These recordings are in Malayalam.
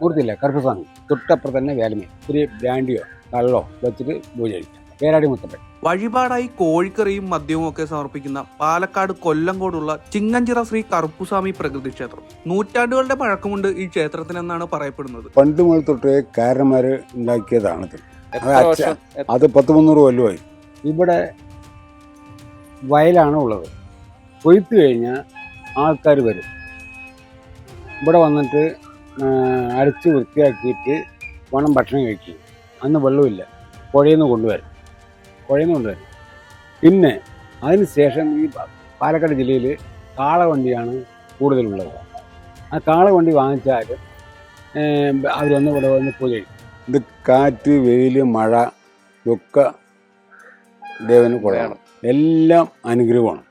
മൂർത്തിയില്ല കറുപ്പസ്വാമി തൊട്ടപ്പുറം തന്നെ വേലമേ. ഒരു ബ്രാൻഡിയോ കള്ളോ വെച്ചിട്ട് പൂജ കഴിക്കും പേരാടി മുത്തപ്പൻ. വഴിപാടായി കോഴിക്കറിയും മദ്യവും ഒക്കെ സമർപ്പിക്കുന്ന പാലക്കാട് കൊല്ലങ്കോടുള്ള ചിങ്ങഞ്ചിറ ശ്രീ കറുപ്പുസ്വാമി പ്രകൃതി ക്ഷേത്രം. നൂറ്റാണ്ടുകളുടെ പഴക്കമുണ്ട് ഈ ക്ഷേത്രത്തിനെന്നാണ് പറയപ്പെടുന്നത്. പണ്ട് മുതൽ തൊട്ട് കാരന്മാര് ഉണ്ടാക്കിയതാണ് അത് അത് പത്ത് മുന്നൂറ് കൊല്ലമായി. ഇവിടെ വയലാണ് ഉള്ളത്. കൊയ്ത്ത് കഴിഞ്ഞാൽ ആൾക്കാർ വരും. ഇവിടെ വന്നിട്ട് അരച്ച് വൃത്തിയാക്കിയിട്ട് വേണം ഭക്ഷണം കഴിക്കും അന്ന് വെള്ളമില്ല. പുഴയിൽ നിന്ന് കൊണ്ടുവരും. പുഴയിൽ നിന്ന് കൊണ്ടുവരും. പിന്നെ അതിന് ശേഷം ഈ പാലക്കാട് ജില്ലയിൽ കാളവണ്ടിയാണ് കൂടുതലുള്ളത്. ആ കാളവണ്ടി വാങ്ങിച്ചാൽ അവരൊന്ന് ഇവിടെ വന്ന് പൂജ ഇത് കാറ്റ് വെയിൽ മഴ ഇതൊക്കെ ദേവന് കുറയണം എല്ലാം അനുഗ്രഹമാണ്.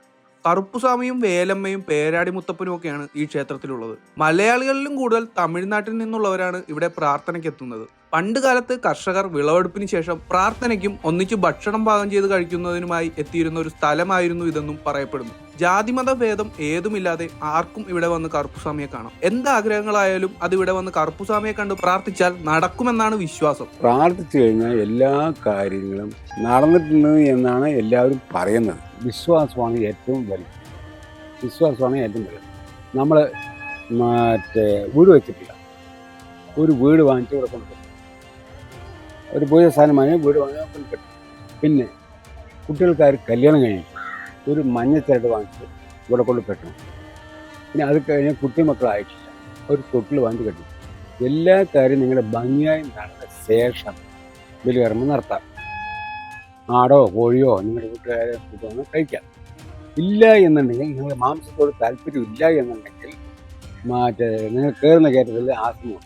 കറുപ്പുസ്വാമിയും വേലമ്മയും പേരാടി മുത്തപ്പനും ഒക്കെയാണ് ഈ ക്ഷേത്രത്തിലുള്ളത്. മലയാളികളിലും കൂടുതൽ തമിഴ്നാട്ടിൽ നിന്നുള്ളവരാണ് ഇവിടെ പ്രാർത്ഥനയ്ക്ക് എത്തുന്നത് പണ്ട് കാലത്ത് കർഷകർ വിളവെടുപ്പിന് ശേഷം പ്രാർത്ഥനയ്ക്കും ഒന്നിച്ച് ഭക്ഷണം പാകം ചെയ്ത് കഴിക്കുന്നതിനുമായി എത്തിയിരുന്ന ഒരു സ്ഥലമായിരുന്നു ഇതെന്നും പറയപ്പെടുന്നു. ജാതിമത ഭേദം ഏതുമില്ലാതെ ആർക്കും ഇവിടെ വന്ന് കറുപ്പുസ്വാമിയെ കാണാം. എന്താഗ്രഹങ്ങളായാലും അത് ഇവിടെ വന്ന് കറുപ്പുസ്വാമിയെ കണ്ട് പ്രാർത്ഥിച്ചാൽ നടക്കുമെന്നാണ് വിശ്വാസം. പ്രാർത്ഥിച്ചു കഴിഞ്ഞാൽ എല്ലാ കാര്യങ്ങളും നടന്നിട്ടുണ്ട് എന്നാണ് എല്ലാവരും പറയുന്നത്. വിശ്വാസമാണ് ഏറ്റവും വലുത്. വിശ്വാസമാണ് ഏറ്റവും വലുത്. നമ്മൾ മറ്റേ വീട് വെച്ചിട്ടില്ല. ഒരു വീട് വാങ്ങിച്ച് ഇവിടെ കൊണ്ട് ഒരു പൂജ സ്ഥാനമായി വീട് വാങ്ങി കൊണ്ട് കെട്ടും പിന്നെ കുട്ടികൾക്കാർ കല്യാണം കഴിഞ്ഞു ഒരു മഞ്ഞച്ചിരട്ട് വാങ്ങിച്ച് ഇവിടെ കൊണ്ട് കെട്ടണം. പിന്നെ അത് കഴിഞ്ഞ് കുട്ടിമക്കളായിട്ടില്ല ഒരു തൊട്ടിൽ വാങ്ങി കെട്ടി. എല്ലാ കാര്യവും നിങ്ങളുടെ ഭംഗിയായി നടന്ന ശേഷം ബലികർമ്മം നടത്താം. ആടോ കോഴിയോ നിങ്ങളുടെ കൂട്ടുകാരെ കൂട്ടുവന്ന് കഴിക്കാം. ഇല്ല എന്നുണ്ടെങ്കിൽ നിങ്ങൾ മാംസത്തോട് താല്പര്യം ഇല്ല എന്നുണ്ടെങ്കിൽ മറ്റേ നിങ്ങൾ കയറുന്ന കയറ്റത്തിൽ ആശ്രമം.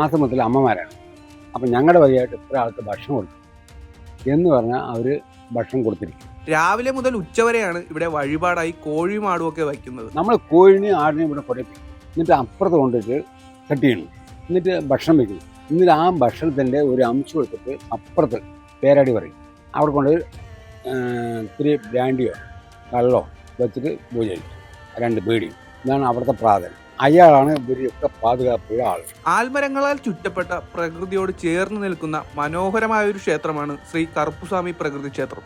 ആശ്രമത്തിൽ അമ്മമാരാണ്. അപ്പം ഞങ്ങളുടെ വഴിയായിട്ട് ഇത്ര ആൾക്ക് ഭക്ഷണം കൊടുക്കും. എന്ന് പറഞ്ഞാൽ അവർ ഭക്ഷണം കൊടുത്തിരിക്കും. രാവിലെ മുതൽ ഉച്ചവരെയാണ് ഇവിടെ വഴിപാടായി കോഴിയും ആടും ഒക്കെ വയ്ക്കുന്നത്. നമ്മൾ കോഴിനെയും ആടിനെയും ഇവിടെ കുറേ എന്നിട്ട് അപ്പുറത്ത് കൊണ്ടിട്ട് കട്ട് ചെയ്യണം. എന്നിട്ട് ഭക്ഷണം വയ്ക്കണം എന്നിട്ട് ആ ഭക്ഷണത്തിന്റെ ഒരു അംശം എടുത്തിട്ട് അപ്പുറത്ത് പേരാടി പറയും. അവിടെ കൊണ്ട് ഇത്തിരി ബ്രാൻഡിയോ കള്ളോ വെച്ചിട്ട് പൂജ കഴിക്കും രണ്ട് പേടിയും. ഇതാണ് അവിടുത്തെ പ്രാധാന്യം അയാളാണ് ഇവരെയൊക്കെ പാതുകാപ്പുള്ള ആൾ. ആൽമരങ്ങളാൽ ചുറ്റപ്പെട്ട പ്രകൃതിയോട് ചേർന്ന് നിൽക്കുന്ന മനോഹരമായ ഒരു ക്ഷേത്രമാണ് ശ്രീ കറുപ്പുസ്വാമി പ്രകൃതി ക്ഷേത്രം.